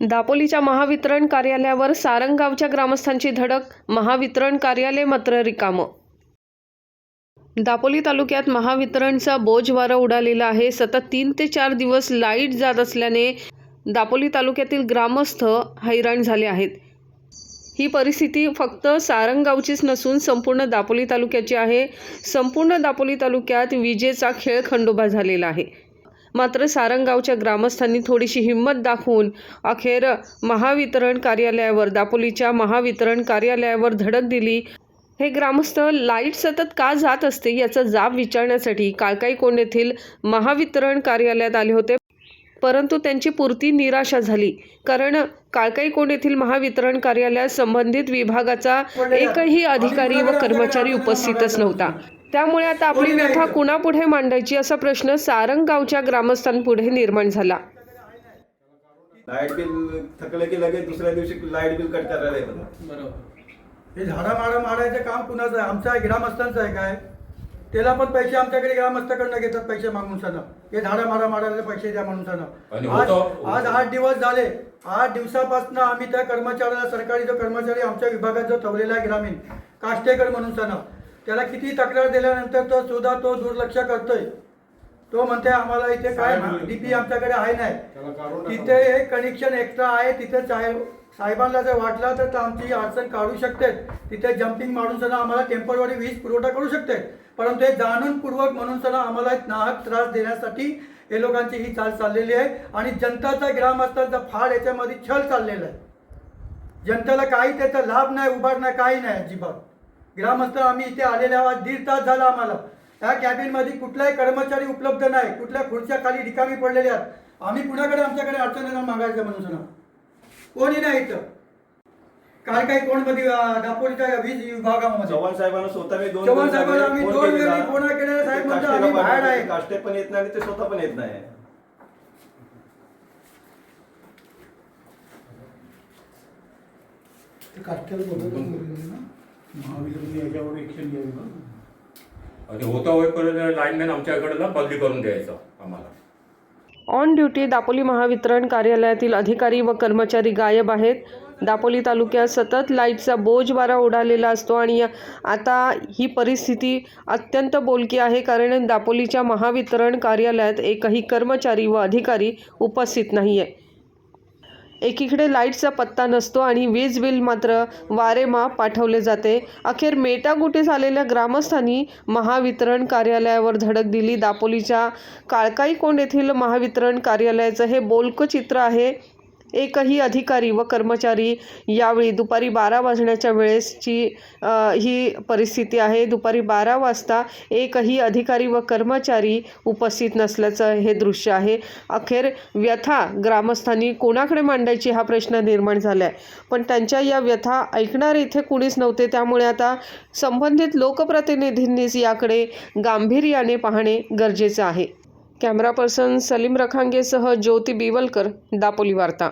दापोलीच्या महावितरण कार्यालयावर सारंगावच्या ग्रामस्थांची धडक महावितरण कार्यालय मात्र रिकामं. दापोली तालुक्यात महावितरणचा बोजवारा उडालेला आहे. सतत तीन ते चार दिवस लाइट जात असल्याने दापोली तालुक्यातील ग्रामस्थ हैराण झाले आहेत. ही परिस्थिती फक्त सारंगावचीच नसून संपूर्ण दापोली तालुक्याची आहे. संपूर्ण दापोली तालुक्यात विजेचा खेळ खंडोबा झालेला आहे. मात्र सारंगावच्या ग्रामस्थांनी थोडीशी हिंमत दाखवून अखेर महावितरण कार्यालयावर दापोलीच्या महावितरण कार्यालयावर धडक दिली. हे ग्रामस्थ लाइट सतत का जात असते याचा जाब विचारण्यासाठी काळकाईकोंड येथील महावितरण कार्यालयात आले होते. परंतु त्यांची पुरती निराशा झाली. कारण काळकाईकोंड येथील महावितरण कार्यालयात संबंधित विभागाचा एकही अधिकारी व कर्मचारी उपस्थितच नव्हता. त्यामुळे आता आपली व्यथा कुणापुढे मांडायची असा प्रश्न सारंगावच्या ग्रामस्थांपुढे निर्माण झाला. लाइट बिल थकलं की लगेच दुसऱ्या दिवशी लाइट बिल कट करायला येतं हे झाडा मारा मारायचं काम कुणाचं? आहे आमचं आहे ग्रामस्थांचं आहे काय? त्याला पण पैसे आमच्याकडे ग्रामस्थाकडनं घेतात पैसे मागून सण. हे झाडा मारा मारायला पैसे द्या म्हणून आणि सण आज होतं- आज आठ दिवस झाले. आठ दिवसापासून आम्ही त्या कर्मचाऱ्याला सरकारी जो कर्मचारी आमच्या विभागात जो ठेवलेला आहे ग्रामीण काष्टेकर म्हणून सण. त्याला किती तक्रार दिल्यानंतर तो सुद्धा तो दुर्लक्ष करतोय. तो म्हणते आम्हाला इथे काय डीपी आमच्याकडे आहे नाही. तिथे एक कनेक्शन एक्स्ट्रा आहे तिथे चाहे साहेबांना जर वाटला तर आमची अडचण काढू शकते तिथे जम्पिंग मारून सुद्धा आम्हाला टेंपररी वीज पुरवठा करू शकते परंतु हे जाणूनपूर्वक म्हणून सुद्धा आम्हाला एक नाहक त्रास देण्यासाठी हे लोकांची ही चाल चाललेली आहे. आणि जनताचा ग्रामस्थांचा फार याच्यामध्ये छल चाललेला आहे. जनतेला काही त्याचा लाभ नाही उभार नाही काही नाही अजिबात. ग्रामस्थ आम्ही इथे आलेले आहोत. दीड तास झाला आम्हाला. त्या कॅबिनमध्ये कुठलाही कर्मचारी उपलब्ध नाही. कुठल्या खुर्च्या खाली रिकामी पडलेल्या आहेत. आम्ही कुणाकडे आमच्याकडे अडचणीला मागायचं म्हणून सुना कोणी नाही इथं. काय काय कोणमध्ये दापोलीच्या वीज विभागामध्ये? चव्हाण साहेबांना स्वतः मी दोन चव्हाण साहेबांना आम्ही दोन केलेला. वेळी फोन केलेला, साहेब ते काष्टेला आम्ही बाहेर आहे. काष्टे पण येत नाही आणि ते स्वतः पण येत नाही. आणि होता होईपर्यंत लाईनमॅन आमच्याकडे ना बदली करून द्यायचं आम्हाला. ऑन ड्युटी दापोली महावितरण कार्यालयातील अधिकारी व कर्मचारी गायब आहेत. दापोली तालुक्यात सतत लाईटचा बोज वारा उडालेला असतो आणि आता ही परिस्थिती अत्यंत बोलकी आहे कारण दापोलीच्या महावितरण कार्यालयात एकही कर्मचारी व अधिकारी उपस्थित नाही आहे एकीकडे लाईटचा पत्ता नसतो आणि वीज बिल मात्र वारेमाप पाठवले जाते. अखेर मेटागुटीस झालेल्या ग्रामस्थांनी महावितरण कार्यालयावर धडक दिली. दापोलीच्या काळकाईकोंड येथील महावितरण कार्यालयाचं हे बोलकं चित्र आहे. एकही अधिकारी व कर्मचारी यावेळी दुपारी बारा वाजण्याच्या वेळेसची ही परिस्थिती आहे. दुपारी बारा वाजता एकही अधिकारी व कर्मचारी उपस्थित नसल्याचं हे दृश्य आहे. अखेर व्यथा ग्रामस्थांनी कोणाकडे मांडायची हा प्रश्न निर्माण झाला आहे पण त्यांच्या या व्यथा ऐकणारे इथे कुणीच नव्हते. त्यामुळे आता संबंधित लोकप्रतिनिधींनीच याकडे गांभीर्याने पाहणे गरजेचं आहे. कॅमेरा पर्सन सलीम रखांगेसह ज्योती बिवलकर दापोली वार्ता.